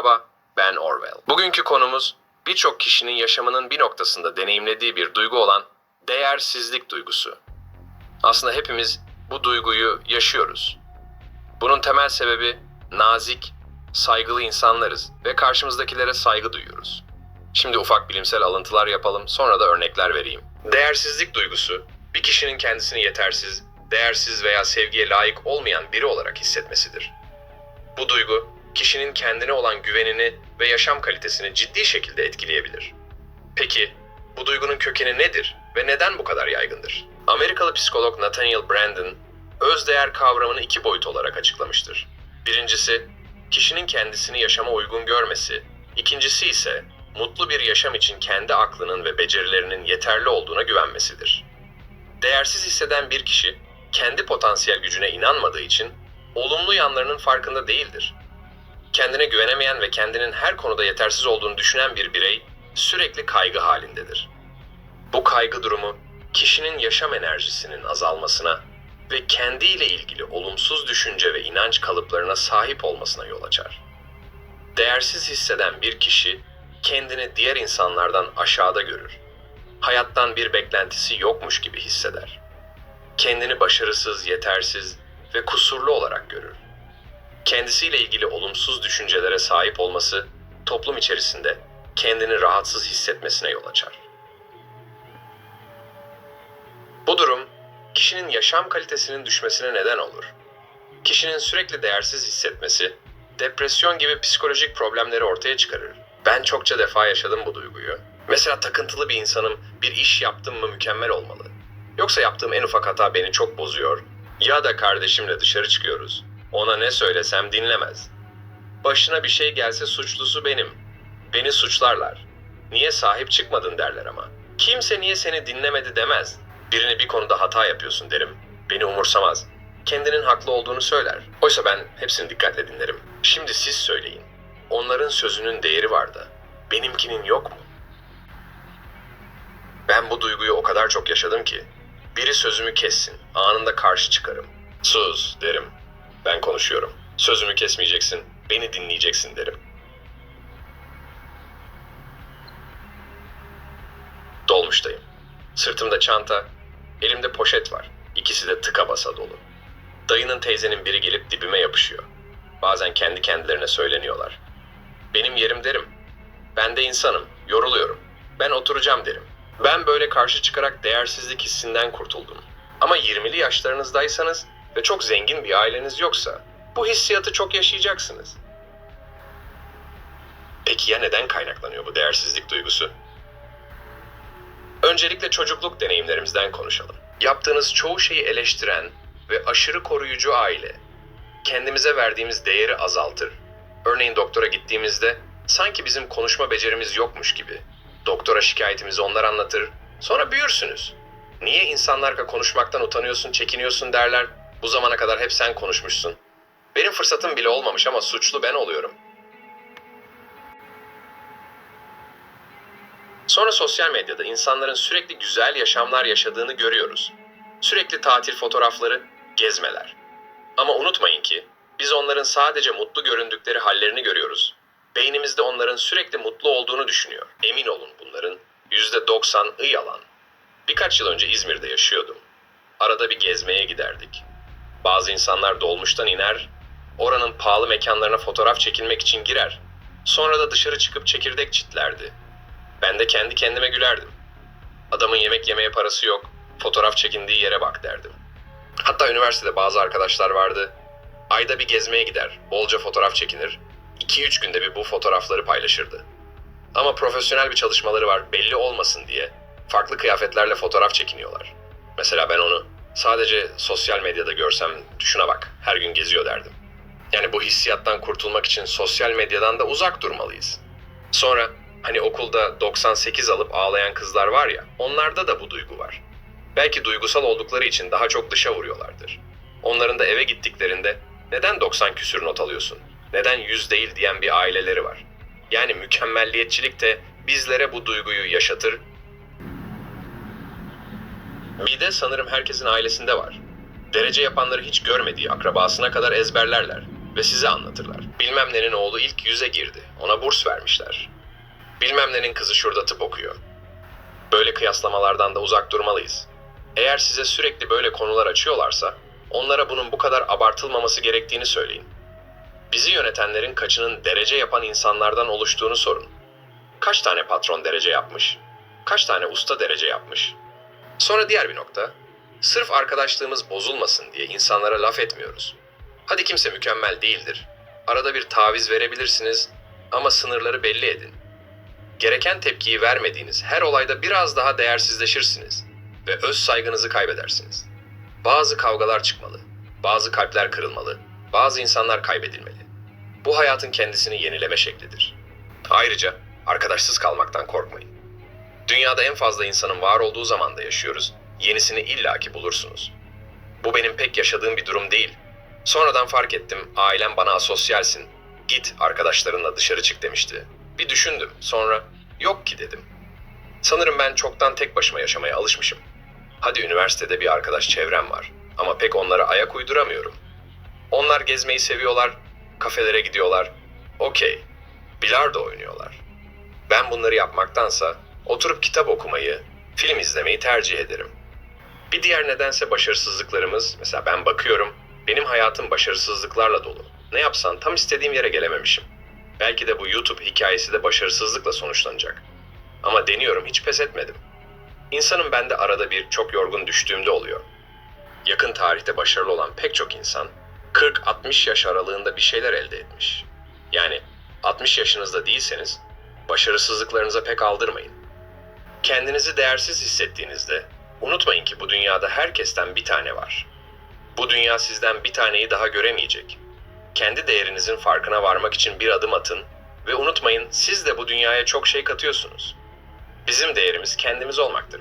Merhaba, ben Orwell. Bugünkü konumuz birçok kişinin yaşamının bir noktasında deneyimlediği bir duygu olan değersizlik duygusu. Aslında hepimiz bu duyguyu yaşıyoruz. Bunun temel sebebi nazik, saygılı insanlarız ve karşımızdakilere saygı duyuyoruz. Şimdi ufak bilimsel alıntılar yapalım, sonra da örnekler vereyim. Değersizlik duygusu, bir kişinin kendisini yetersiz, değersiz veya sevgiye layık olmayan biri olarak hissetmesidir. Bu duygu, kişinin kendine olan güvenini ve yaşam kalitesini ciddi şekilde etkileyebilir. Peki, bu duygunun kökeni nedir ve neden bu kadar yaygındır? Amerikalı psikolog Nathaniel Brandon, özdeğer kavramını iki boyut olarak açıklamıştır. Birincisi, kişinin kendisini yaşama uygun görmesi, ikincisi ise mutlu bir yaşam için kendi aklının ve becerilerinin yeterli olduğuna güvenmesidir. Değersiz hisseden bir kişi, kendi potansiyel gücüne inanmadığı için olumlu yanlarının farkında değildir. Kendine güvenemeyen ve kendinin her konuda yetersiz olduğunu düşünen bir birey sürekli kaygı halindedir. Bu kaygı durumu kişinin yaşam enerjisinin azalmasına ve kendiyle ilgili olumsuz düşünce ve inanç kalıplarına sahip olmasına yol açar. Değersiz hisseden bir kişi kendini diğer insanlardan aşağıda görür. Hayattan bir beklentisi yokmuş gibi hisseder. Kendini başarısız, yetersiz ve kusurlu olarak görür. Kendisiyle ilgili olumsuz düşüncelere sahip olması toplum içerisinde kendini rahatsız hissetmesine yol açar. Bu durum kişinin yaşam kalitesinin düşmesine neden olur. Kişinin sürekli değersiz hissetmesi depresyon gibi psikolojik problemleri ortaya çıkarır. Ben çokça defa yaşadım bu duyguyu. Mesela takıntılı bir insanım, bir iş yaptım mı mükemmel olmalı. Yoksa yaptığım en ufak hata beni çok bozuyor. Ya da kardeşimle dışarı çıkıyoruz. Ona ne söylesem dinlemez. Başına bir şey gelse suçlusu benim. Beni suçlarlar. Niye sahip çıkmadın derler ama. Kimse niye seni dinlemedi demez. Birini bir konuda hata yapıyorsun derim. Beni umursamaz. Kendinin haklı olduğunu söyler. Oysa ben hepsini dikkatle dinlerim. Şimdi siz söyleyin. Onların sözünün değeri var da. Benimkinin yok mu? Ben bu duyguyu o kadar çok yaşadım ki. Biri sözümü kessin, anında karşı çıkarım. Sus derim. Ben konuşuyorum. Sözümü kesmeyeceksin, beni dinleyeceksin derim. Dolmuştayım. Sırtımda çanta, elimde poşet var. İkisi de tıka basa dolu. Dayının teyzenin biri gelip dibime yapışıyor. Bazen kendi kendilerine söyleniyorlar. Benim yerim derim. Ben de insanım, yoruluyorum. Ben oturacağım derim. Ben böyle karşı çıkarak değersizlik hissinden kurtuldum. Ama 20'li yaşlarınızdaysanız ve çok zengin bir aileniz yoksa bu hissiyatı çok yaşayacaksınız. Peki ya neden kaynaklanıyor bu değersizlik duygusu? Öncelikle çocukluk deneyimlerimizden konuşalım. Yaptığınız çoğu şeyi eleştiren ve aşırı koruyucu aile kendimize verdiğimiz değeri azaltır. Örneğin doktora gittiğimizde sanki bizim konuşma becerimiz yokmuş gibi. Doktora şikayetimizi onlar anlatır. Sonra büyürsünüz. Niye insanlarla konuşmaktan utanıyorsun, çekiniyorsun derler. Bu zamana kadar hep sen konuşmuşsun. Benim fırsatım bile olmamış ama suçlu ben oluyorum. Sonra sosyal medyada insanların sürekli güzel yaşamlar yaşadığını görüyoruz. Sürekli tatil fotoğrafları, gezmeler. Ama unutmayın ki biz onların sadece mutlu göründükleri hallerini görüyoruz. Beynimizde onların sürekli mutlu olduğunu düşünüyor. Emin olun bunların %90'ı yalan. Birkaç yıl önce İzmir'de yaşıyordum. Arada bir gezmeye giderdik. Bazı insanlar dolmuştan iner, oranın pahalı mekanlarına fotoğraf çekilmek için girer. Sonra da dışarı çıkıp çekirdek çitlerdi. Ben de kendi kendime gülerdim. Adamın yemek yemeye parası yok, fotoğraf çekindiği yere bak derdim. Hatta üniversitede bazı arkadaşlar vardı. Ayda bir gezmeye gider, bolca fotoğraf çekinir. 2-3 günde bir bu fotoğrafları paylaşırdı. Ama profesyonel bir çalışmaları var belli olmasın diye farklı kıyafetlerle fotoğraf çekiniyorlar. Mesela ben onu sadece sosyal medyada görsem şuna bak her gün geziyor derdim. Yani bu hissiyattan kurtulmak için sosyal medyadan da uzak durmalıyız. Sonra hani okulda 98 alıp ağlayan kızlar var ya onlarda da bu duygu var. Belki duygusal oldukları için daha çok dışa vuruyorlardır. Onların da eve gittiklerinde neden 90 küsür not alıyorsun? Neden 100 değil diyen bir aileleri var. Yani mükemmelliyetçilik de bizlere bu duyguyu yaşatır. Bir de sanırım herkesin ailesinde var. Derece yapanları hiç görmediği akrabasına kadar ezberlerler. ve size anlatırlar. Bilmem nenin oğlu ilk yüze girdi. Ona burs vermişler. Bilmem nenin kızı şurada tıp okuyor. Böyle kıyaslamalardan da uzak durmalıyız. Eğer size sürekli böyle konular açıyorlarsa, onlara bunun bu kadar abartılmaması gerektiğini söyleyin. Bizi yönetenlerin kaçının derece yapan insanlardan oluştuğunu sorun. Kaç tane patron derece yapmış? Kaç tane usta derece yapmış? Sonra diğer bir nokta. Sırf arkadaşlığımız bozulmasın diye insanlara laf etmiyoruz. Hadi kimse mükemmel değildir. Arada bir taviz verebilirsiniz ama sınırları belli edin. Gereken tepkiyi vermediğiniz her olayda biraz daha değersizleşirsiniz ve öz saygınızı kaybedersiniz. Bazı kavgalar çıkmalı, bazı kalpler kırılmalı, bazı insanlar kaybedilmeli. Bu hayatın kendisini yenileme şeklidir. Ayrıca arkadaşsız kalmaktan korkmayın. Dünyada en fazla insanın var olduğu zamanda yaşıyoruz. Yenisini illaki bulursunuz. Bu benim pek yaşadığım bir durum değil. Sonradan fark ettim, ailem bana asosyalsin, git arkadaşlarınla dışarı çık demişti. Bir düşündüm, sonra yok ki dedim. Sanırım ben çoktan tek başıma yaşamaya alışmışım. Hadi üniversitede bir arkadaş çevrem var ama pek onlara ayak uyduramıyorum. Onlar gezmeyi seviyorlar, kafelere gidiyorlar. Okey, bilardo oynuyorlar. Ben bunları yapmaktansa oturup kitap okumayı, film izlemeyi tercih ederim. Bir diğer nedense başarısızlıklarımız, mesela ben bakıyorum, benim hayatım başarısızlıklarla dolu. Ne yapsan tam istediğim yere gelememişim. Belki de bu YouTube hikayesi de başarısızlıkla sonuçlanacak. Ama deniyorum hiç pes etmedim. İnsanın bende arada bir çok yorgun düştüğümde oluyor. Yakın tarihte başarılı olan pek çok insan 40-60 yaş aralığında bir şeyler elde etmiş. Yani 60 yaşınızda değilseniz başarısızlıklarınıza pek aldırmayın. Kendinizi değersiz hissettiğinizde unutmayın ki bu dünyada herkesten bir tane var. Bu dünya sizden bir taneyi daha göremeyecek. Kendi değerinizin farkına varmak için bir adım atın ve unutmayın siz de bu dünyaya çok şey katıyorsunuz. Bizim değerimiz kendimiz olmaktır.